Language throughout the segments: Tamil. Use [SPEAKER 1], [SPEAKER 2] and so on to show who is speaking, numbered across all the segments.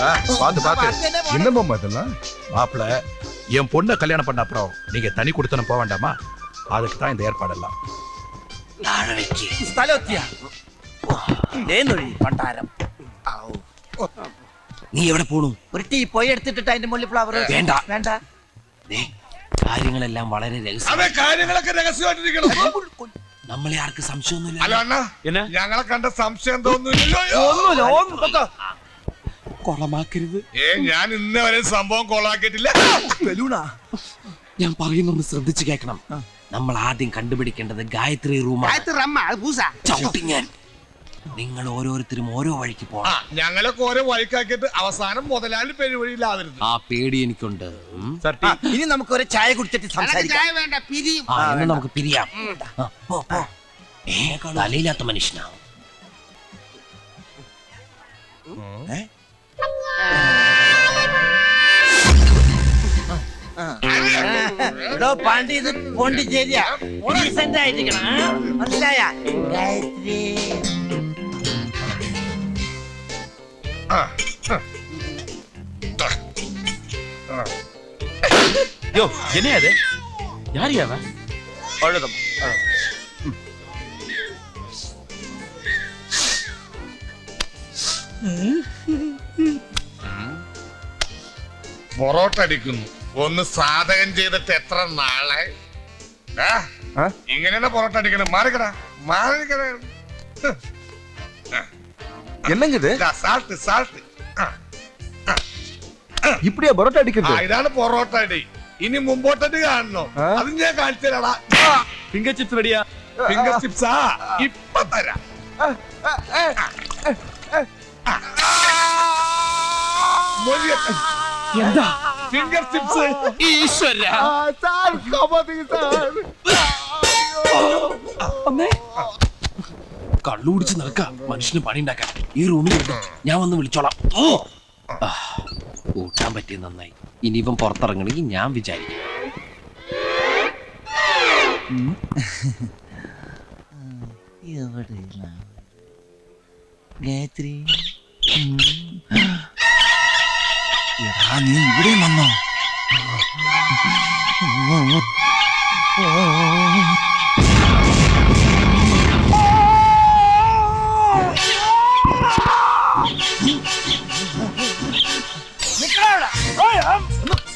[SPEAKER 1] ஆ, பாத்து பாத்து
[SPEAKER 2] என்ன மாமா இதெல்லாம்
[SPEAKER 1] மாப்பிள என் பொண்ணை கல்யாணம் பண்ண அப்புறம் நீங்க தனி கொடுத்தன போக வேண்டாமா அதுக்கு தான் இந்த ஏற்பாடெல்லாம்
[SPEAKER 3] സ്ഥലമെത്തിയ പണ്ടാരം
[SPEAKER 4] നീ എവിടെ പോണു
[SPEAKER 3] ഒരു ടീ പോയി എടുത്തിട്ടിട്ട് അതിന്റെ മുകളിൽ ഫ്ലവർ
[SPEAKER 4] വേണ്ട.
[SPEAKER 3] വേണ്ട
[SPEAKER 4] ദേ, കാര്യങ്ങളെല്ലാം വളരെ രഹസ്യം
[SPEAKER 2] അതെ കാര്യങ്ങളൊക്കെ രഹസ്യമായിട്ടിരിക്കണം
[SPEAKER 4] നമ്മളെ ആർക്ക് സംശയമൊന്നുമില്ല
[SPEAKER 2] അല്ല അണ്ണ ഞങ്ങളെ കണ്ട സംശയം തോന്നുന്നില്ലല്ലോ
[SPEAKER 3] ഒന്നുമില്ല ഒന്നും
[SPEAKER 4] കൊളമാക്കരുത്.
[SPEAKER 2] ഏ ഞാൻ ഇന്നേ വരെ സംഭവം കൊളാക്കിയിട്ടില്ല
[SPEAKER 4] ഞാൻ പറയുന്നൊന്ന് ശ്രദ്ധിച്ചു കേൾക്കണം. നമ്മൾ ആദ്യം കണ്ടുപിടിക്കേണ്ടത് ഗായത്രി റൂമാണ്. ഞാൻ. നിങ്ങൾ ഓരോരുത്തരും ഓരോ വഴിക്ക് പോകണം
[SPEAKER 2] ഞങ്ങളൊക്കെ ഓരോ വഴിക്കാക്കിയിട്ട് അവസാനം മുതലാളി പെരുവഴിയിലാവരുത്.
[SPEAKER 4] ആ പേടി എനിക്കുണ്ട്.
[SPEAKER 3] ഇനി നമുക്ക് ഒരു ചായ കുടിച്ചിട്ട് സംസാരിക്കാം.
[SPEAKER 4] നമുക്ക് പിരിയാം. തലയില്ലാത്ത മനുഷ്യനാ. ഏ, തലയില്ലാത്ത മനുഷ്യനാ.
[SPEAKER 3] എടോ പാണ്ടി ഇത് പോണ്ടിച്ചേരിയാ ഡീസന്റ് ആയിരിക്കണം ആ? മനസ്സിലായ ഗായത്രി
[SPEAKER 2] ആ, ആ. ആ.
[SPEAKER 1] யோ என்ன அது யார் அவன்
[SPEAKER 3] அழுதம்
[SPEAKER 2] പൊറോട്ട അടിക്കുന്നു ഒന്ന് സാധകം ചെയ്തിട്ട് എത്ര നാളെ ആ? ഇങ്ങനെയാണ് പൊറോട്ട അടിക്കണം മാറിക്കടാ മാറിക്കടാ
[SPEAKER 5] என்னங்க இது
[SPEAKER 2] സാൾട്ട് സാൾട്ട്
[SPEAKER 5] இப்படியா பரோட்டா
[SPEAKER 2] ആ
[SPEAKER 5] அடிக்கிறது
[SPEAKER 2] ഇതാണ് പൊറോട്ട അടി ഇനി മുമ്പോട്ടടി കാണണോ
[SPEAKER 5] ആ?
[SPEAKER 2] അത് ഞാൻ കാണിച്ചു തരാടാ
[SPEAKER 1] ஃபிங்கர் சிப்ஸ் ரெடியா
[SPEAKER 2] ഫിംഗർ ചിപ്സാ ഇപ്പൊ തരാം എന്താ? ഫിംഗർ ചിപ്സ്
[SPEAKER 4] ഈശ്വര
[SPEAKER 5] സാർ
[SPEAKER 4] കമതി അമ്മേ. നടക്ക. മനുഷ്യന് പണി ഉണ്ടാക്കാൻ. ഈ റൂമിൽ ഞാൻ വന്ന് വിളിച്ചോളാം. ഓ. കൂട്ടാൻ പറ്റിയ നന്നായി. ഇനി ഇവൻ പുറത്തിറങ്ങണമെങ്കിൽ ഞാൻ വിചാരിക്കും.
[SPEAKER 3] ഗായത്രി?
[SPEAKER 5] എടാ നീ ഇവിടെയും വന്നോ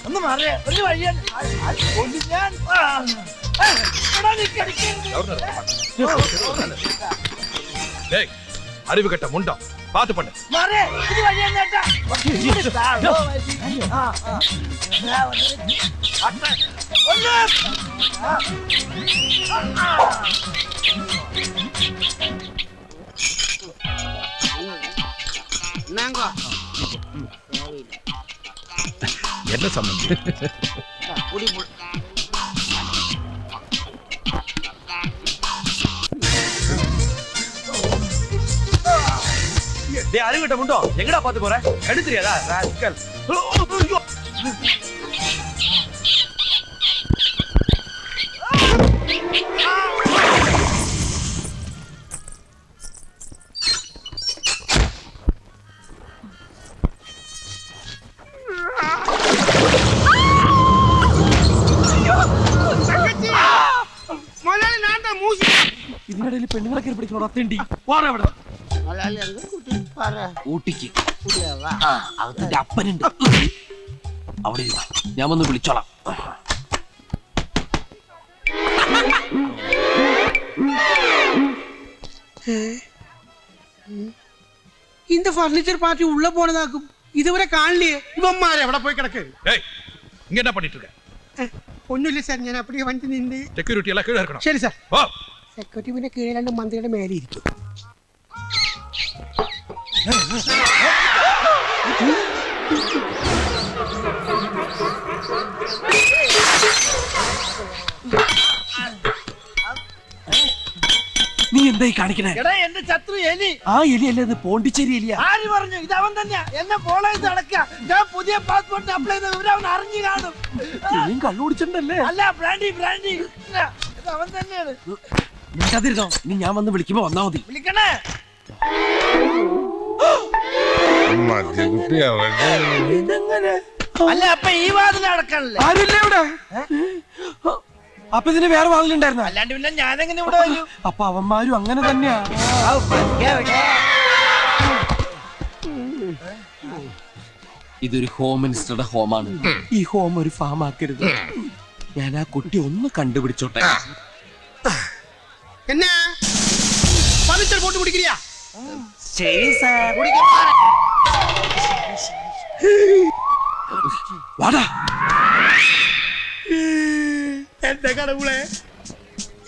[SPEAKER 3] ഒന്ന് മാറിയ ഒരു വഴിയാ ഞാൻ ആ. ആ, എടാ, നീ കടിക്കരുത്.
[SPEAKER 1] டேய் அறிவு கட்ட முண்டம் பாத்து பண்ணு.
[SPEAKER 3] மாறு இது வழி என்னடா
[SPEAKER 1] என்ன சம்பந்தம்?
[SPEAKER 5] டேய் அறிவிட்ட முண்டோ எங்கடா பாத்து போற எடுத்துறியாடா ராஸ்கல்
[SPEAKER 4] ഇതിനിടയിൽ പെണ്ണുങ്ങളൊക്കെ പിടിക്കണോ അത്തേണ്ടി വാറ അവിടെ അവന്റെ അപ്പനുണ്ട്. അവിടെ ഞാൻ വന്ന് വിളിച്ചോളാം.
[SPEAKER 6] ഇന്ന് ഫർണിച്ചർ പാർട്ടി ഉള്ള
[SPEAKER 1] പോലതാക്കും ഇതുവരെ കാണില്ലേ? ഇവന്മാരെ
[SPEAKER 6] അവിടെ പോയി
[SPEAKER 1] കിടക്കുന്നില്ല
[SPEAKER 6] സെക്യൂരിറ്റി മന്ത്രിയുടെ മേലെ ഇരിക്കും
[SPEAKER 4] നീ എന്തായി കാണിക്കണേ?
[SPEAKER 3] എടാ എന്റെ ശത്രു എലി.
[SPEAKER 4] ആ എലി അല്ലേ ഇത് പോണ്ടിച്ചേരി എലിയാ?
[SPEAKER 3] ആര് പറഞ്ഞു? ഇത് അവൻ തന്നെയാ. എന്നെ ഫോളോ ചെയ്ത് നടക്കുക. ഞാൻ പുതിയ പാസ്പോർട്ട് അപ്ലൈ ചെയ്ത വിവരം അവൻ അറിഞ്ഞു കാണും.
[SPEAKER 4] നീയും കള്ളു കുടിച്ചിട്ടുണ്ടല്ലേ?
[SPEAKER 3] അല്ല ബ്രാൻഡി ബ്രാൻഡി ഇല്ല, ഇത് അവൻ തന്നെയാണ്.
[SPEAKER 4] നിനക്കതിരുന്നോ ഇനി ഞാൻ വന്ന് വിളിക്കുമ്പോ വന്നാ മതി.
[SPEAKER 3] വിളിക്കണേ.
[SPEAKER 2] മദ്യകുപ്പി അവിടെ
[SPEAKER 3] ഇതെങ്ങനെ അല്ല അപ്പൊ ഈ വാതിൽ അടക്കണല്ലേ
[SPEAKER 5] ആരുമില്ല ഇവിടെ അപ്പൊ ഇതിന് വേറെ വാതിലുണ്ടായിരുന്ന
[SPEAKER 3] അല്ലാണ്ട് പിന്നെ ഞാനെങ്ങനെ ഇവിടെ വരും
[SPEAKER 5] അപ്പൊ അവന്മാരും അങ്ങനെ തന്നെയാ
[SPEAKER 3] ഔ, മതിയാ ഇവിടെ.
[SPEAKER 4] ഇതൊരു ഹോം മിനിസ്റ്ററുടെ ഹോമാണ് ഈ ഹോം ഒരു ഫാം ആക്കരുത് ഞാൻ ആ കുട്ടി ഒന്ന് കണ്ടുപിടിച്ചോട്ടെ
[SPEAKER 6] என்ன பர்னிச்சர் போட்டு முடிக்கிறியா
[SPEAKER 3] ശരി സാർ
[SPEAKER 4] വാടാ.
[SPEAKER 6] എന്റെ കടവുളെ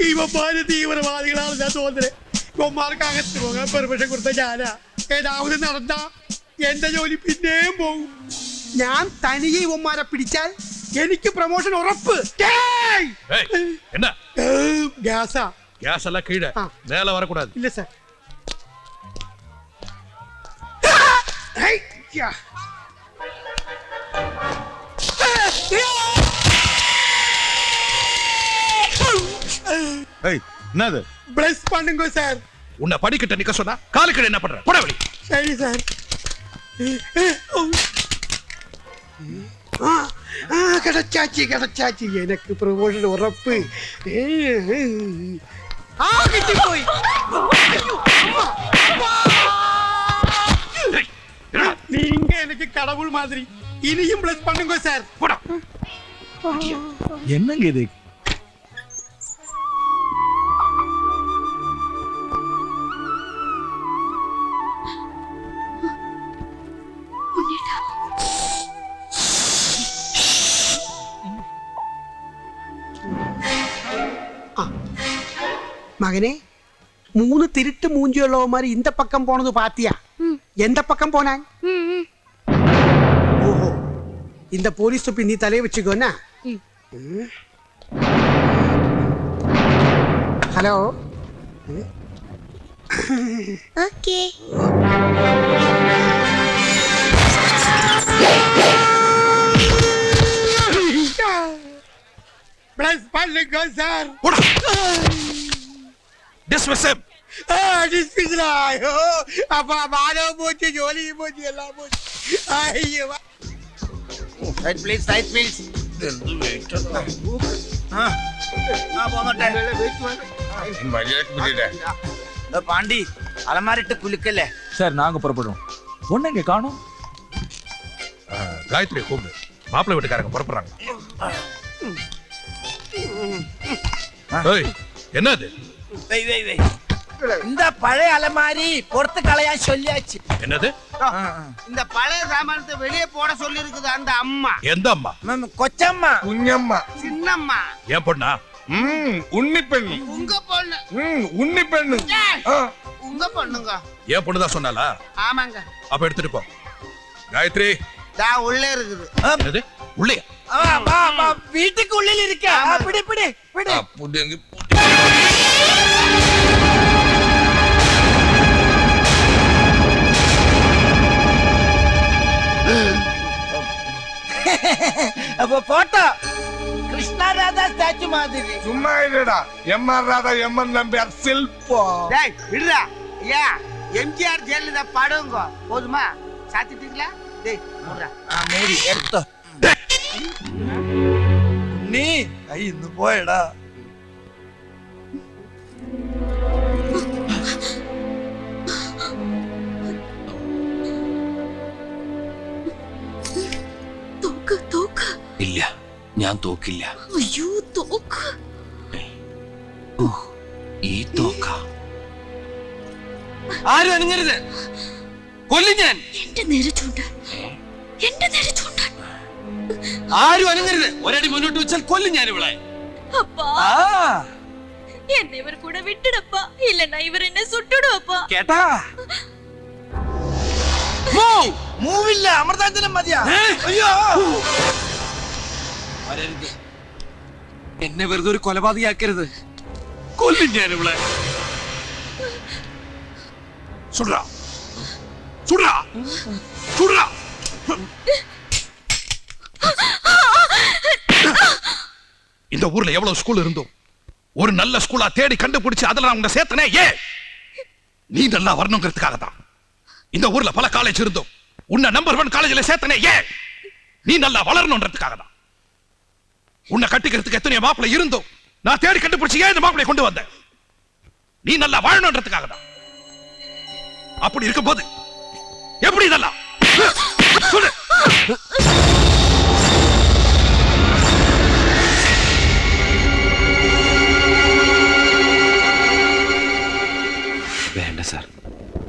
[SPEAKER 6] ഇവന്മാര് തീവ്രവാദികളാണ് ഞാൻ തോന്നുന്നത്. ഇവന്മാർക്ക് അകത്ത് പോകാൻ പെർമിഷൻ കൊടുത്ത ഞാനാ. ഏതാവത് നടന്ന എന്റെ ജോലി പിന്നെയും പോകും. ഞാൻ തനിയെ ഇവന്മാരെ പിടിച്ചാൽ എനിക്ക് പ്രൊമോഷൻ ഉറപ്പ്. ഗ്യാസാ
[SPEAKER 1] ഗ്യാസ്. എല്ലാം
[SPEAKER 6] കീഴ.
[SPEAKER 1] നേരെ വരക്കൂടാതെ
[SPEAKER 6] ഇല്ല സാർ Yeah. ஏய்
[SPEAKER 2] என்னது?
[SPEAKER 6] பிரஸ் பண்ணுங்க சார்
[SPEAKER 1] உன்னை படிக்கிட்ட நிக்க சொன்னா காலுக்கு என்ன பண்ற? போட வழி
[SPEAKER 6] சரி சார் கிடைச்சாச்சு கிடைச்சாச்சு. எனக்கு ப்ரொமோஷன் உறப்பு. ஆ கிட்டி போய் கடவுள் மாதிரி. இனியும் பிளஸ் பண்ணுங்க சார்
[SPEAKER 1] போடா. என்னங்க இது?
[SPEAKER 6] மகனே மூணு திருட்டு மூஞ்சியுள்ளவ இந்த பக்கம் போனது பாத்தியா? எந்த பக்கம் போனாங்க ஓஹோ இந்த போலீஸ் தொப்பி நீ தலையை வச்சுக்கோன்னா ஹலோ
[SPEAKER 7] ஓகே
[SPEAKER 6] பிளஸ் பண்ணுங்க சார்
[SPEAKER 1] போடா டிஸ்மிஸ்
[SPEAKER 6] டிஸ்மிஸ்லா ஐயோ அப்பா மாதவ போச்சு ஜோலியும் போச்சு எல்லாம் போச்சு ஐயோ
[SPEAKER 3] റൈറ്റ് പ്ലീസ് റൈറ്റ് പ്ലീസ് ആ ആ പോന്നോട്ടെ
[SPEAKER 2] മര്യാദക്ക് പിടിയിട്ടെ
[SPEAKER 3] ദാ പാണ്ടി അലമാരിട്ട് കുലുക്കല്ലേ
[SPEAKER 5] சார் நாங்க புறப்படுறோம் ஒண்ணு இங்க காணும்
[SPEAKER 1] காயத்ரி கூப்பிடு மாப்பிள்ளை வீட்டுக்காரங்க புறப்படுறாங்க ஏய், என்னது
[SPEAKER 3] വെയ് വെയ് വെയ് இந்த பழைய அலமாரி பொறுத்து கலையா சொல்லியாச்சு.
[SPEAKER 1] என்னது?
[SPEAKER 6] இந்த பழைய சாமானத்தை வெளியே போட சொல்லி இருக்குது அந்த அம்மா.
[SPEAKER 1] எந்த அம்மா?
[SPEAKER 3] கொச்சம்மா.
[SPEAKER 2] குஞ்சம்மா.
[SPEAKER 6] சின்னம்மா.
[SPEAKER 1] ஏன் பொண்ணா?
[SPEAKER 2] ம்
[SPEAKER 6] உன்னி பெண்ணு.
[SPEAKER 2] உங்க பொண்ணு. ம்
[SPEAKER 6] உங்க பொண்ணுங்க.
[SPEAKER 1] ஏன் பொண்ணு தான்
[SPEAKER 6] ஆமாங்க.
[SPEAKER 1] அப்ப எடுத்துட்டு போ. காயத்ரி.
[SPEAKER 6] உள்ளே இருக்குது.
[SPEAKER 1] என்னது? உள்ளே.
[SPEAKER 3] வீட்டுக்கு உள்ளே இருக்க பிடி பிடி
[SPEAKER 2] பிடி. புடுங்க.
[SPEAKER 3] அப்போ போட்டோ. கிருஷ்ணா ராதா ஸ்டாச்சு மாதிரி.
[SPEAKER 2] சும்மா இல்லடா M R Radha M N Nambiar சில்பம்
[SPEAKER 6] டேய் விடுடா. ஐயா எம்ஜிஆர் ஜெயலலிதா படங்க. போதுமா? சாத்திட்டீங்களா? டேய்
[SPEAKER 3] மூடுடா ஆ மூடி எடுத்தோ நீ ஐ
[SPEAKER 7] இந்த போயடா.
[SPEAKER 4] ഇല്ല ഞാൻ തോക്കില്ല.
[SPEAKER 7] അയ്യോ തോക്ക്?
[SPEAKER 4] ഈ തോക്ക.
[SPEAKER 5] ആരും അണിഞ്ഞരുത് കൊല്ലു ഞാൻ.
[SPEAKER 7] എന്റെ നേരെ ചൂണ്ട എന്റെ നേരെ ചൂണ്ട
[SPEAKER 5] ആരും അനങ്ങരുത്. ഒരടി മുന്നോട്ട് വെച്ചാൽ കൊല്ലും ഞാൻ ഇവിടെ
[SPEAKER 7] എന്നെ ഇവർ കൂടെ വിട്ടിടപ്പാ. ഇല്ലെന്നാ ഇവർ എന്നെ സുട്ടിടുവപ്പാ.
[SPEAKER 5] കേട്ടാ?
[SPEAKER 3] മൂവില്ല അമൃതാഞ്ജനം മതിയാ. അയ്യോ.
[SPEAKER 4] വരരുത് എന്നെ വെറുതെ ഒരു കൊലപാതകയാക്കരുത് കൊല്ലും ഞാൻ ഇവിടെ
[SPEAKER 1] சுடுறா சுடுறா சுடுறா இந்த ஊர்ல எவ்வளவு ஸ்கூல் இருந்தோம் ஒரு நல்ல ஸ்கூலா தேடி கண்டுபிடிச்சு அதுல நான் உன்னை சேர்த்தனே ஏன் நீ நல்லா வரணுங்கிறதுக்காக தான் இந்த ஊர்ல பல காலேஜ் இருந்தோம் உன்னை நம்பர் ஒன் காலேஜ்ல சேர்த்தனே ஏன் நீ நல்லா வளரணுன்றதுக்காக தான் உன்னை கட்டிக்கிறதுக்கு எத்தனையோ மாப்பிள்ளை இருந்தோம் நான் தேடி கண்டுபிடிச்சு ஏன் இந்த மாப்பிளைய கொண்டு வந்தேன் நீ நல்லா வாழணுன்றதுக்காக தான் அப்படி இருக்கும்போது எப்படி இதெல்லாம் சொல்லு
[SPEAKER 8] വേണ്ട സാർ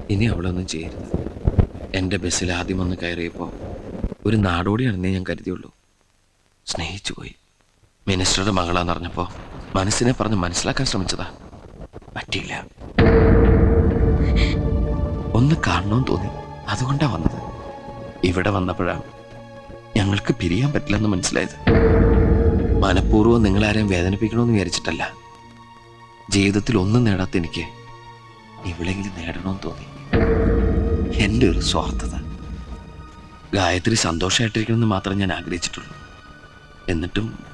[SPEAKER 8] ഇനി അവളൊന്നും ചെയ്യരുത് എൻ്റെ ബസ്സിൽ ആദ്യം വന്ന് കയറിയപ്പോൾ ഒരു നാടോടിയാണെന്നേ ഞാൻ കരുതിയുള്ളൂ സ്നേഹിച്ചു പോയി മിനിസ്റ്ററുടെ മകളാന്ന് അറിഞ്ഞപ്പോൾ മനസ്സിനെ പറഞ്ഞ് മനസ്സിലാക്കാൻ ശ്രമിച്ചതാ. പറ്റിയില്ല. ഒന്ന് കാണണമെന്ന് തോന്നി. അതുകൊണ്ടാ വന്നത്. ഇവിടെ വന്നപ്പോഴാണ് ഞങ്ങൾക്ക് പിരിയാൻ പറ്റില്ലെന്ന് മനസ്സിലായത്. മനഃപൂർവം നിങ്ങളാരെയും വേദനിപ്പിക്കണമെന്ന് വിചാരിച്ചിട്ടല്ല. ജീവിതത്തിൽ ഒന്നും നേടാത്ത എനിക്ക് ഇവിടെങ്കിലും നേടണമെന്ന് തോന്നി. എന്റെ ഒരു സ്വാർത്ഥത. ഗായത്രി സന്തോഷമായിട്ടിരിക്കണമെന്ന് മാത്രമേ ഞാൻ ആഗ്രഹിച്ചിട്ടുള്ളൂ. എന്നിട്ടും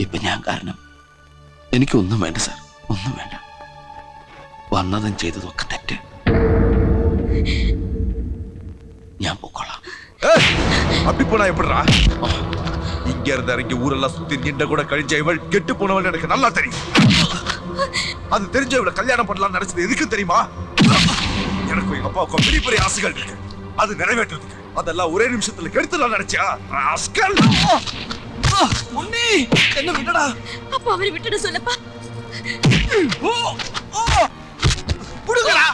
[SPEAKER 8] ഇപ്പൊ ഞാൻ കാരണം എനിക്കൊന്നും വേണ്ട സാർ ഒന്നും വേണ്ട വന്നതും ചെയ്തതും ഒക്കെ തെറ്റ് ഞാൻ പൊക്കോളാം
[SPEAKER 9] அப்படி போனா எப்படிடா இங்க இருந்து இறங்கி ஊரெல்லாம் சுத்தி நின்ற கூட கழிஞ்ச இவள் கெட்டு போனவள் எனக்கு நல்லா தெரியும் அது தெரிஞ்ச இவளை கல்யாணம் பண்ணலாம் நினைச்சது எதுக்கு தெரியுமா எனக்கும் எங்க அப்பாவுக்கும் பெரிய பெரிய ஆசைகள் இருக்கு அது நிறைவேற்றுறதுக்கு அதெல்லாம் ஒரே நிமிஷத்துல கெடுத்துலாம் நினைச்சியா
[SPEAKER 8] உன்னி என்ன விட்டடா
[SPEAKER 7] அப்பா அவரை விட்டுட சொல்லப்பா.
[SPEAKER 9] ஓ
[SPEAKER 7] ஓ புடுங்கடா.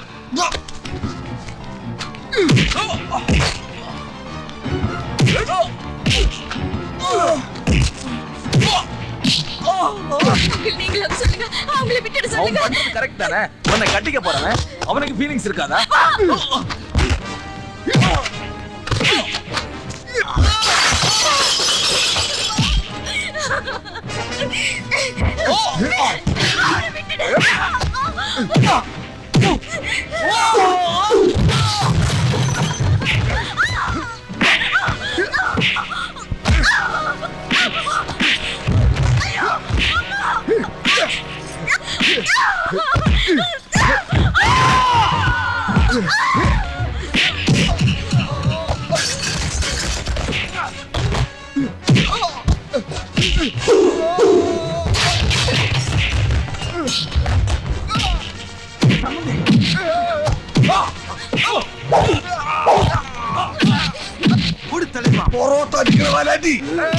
[SPEAKER 7] நீங்களும் சொல்லுங்க. அவங்கள விட்டுட சொல்லுங்க.
[SPEAKER 10] கரெக்ட் தானே? உன்னை கட்டிக்க போறவன்? அவனுக்கு ஃபீலிங்ஸ் இருக்காதா?
[SPEAKER 7] Hey.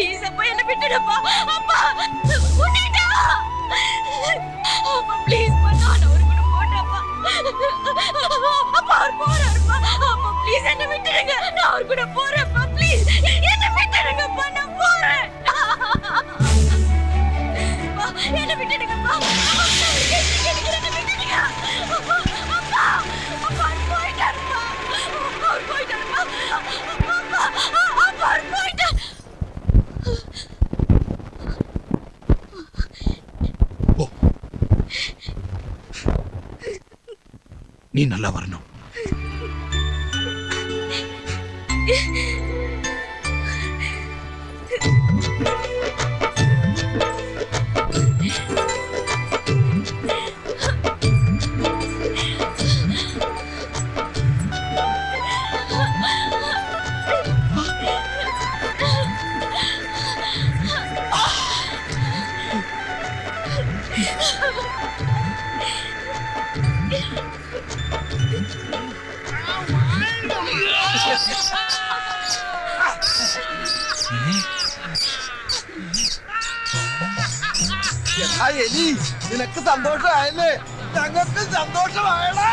[SPEAKER 7] ப்ளீஸ் அப்பா என்ன விட்டுடப்பா. அப்பா விட்டுடா அப்பா ப்ளீஸ் பண்ணா நான் ஒரு குடு போட்டப்பா அப்பா. அவர் போறாருப்பா அப்பா. ப்ளீஸ் என்ன விட்டுடுங்க. நான் அவர் கூட போறேன்ப்பா
[SPEAKER 1] y.
[SPEAKER 10] എലി നിനക്ക് സന്തോഷമായല്ലേ? ഞങ്ങൾക്ക് സന്തോഷമായടാ.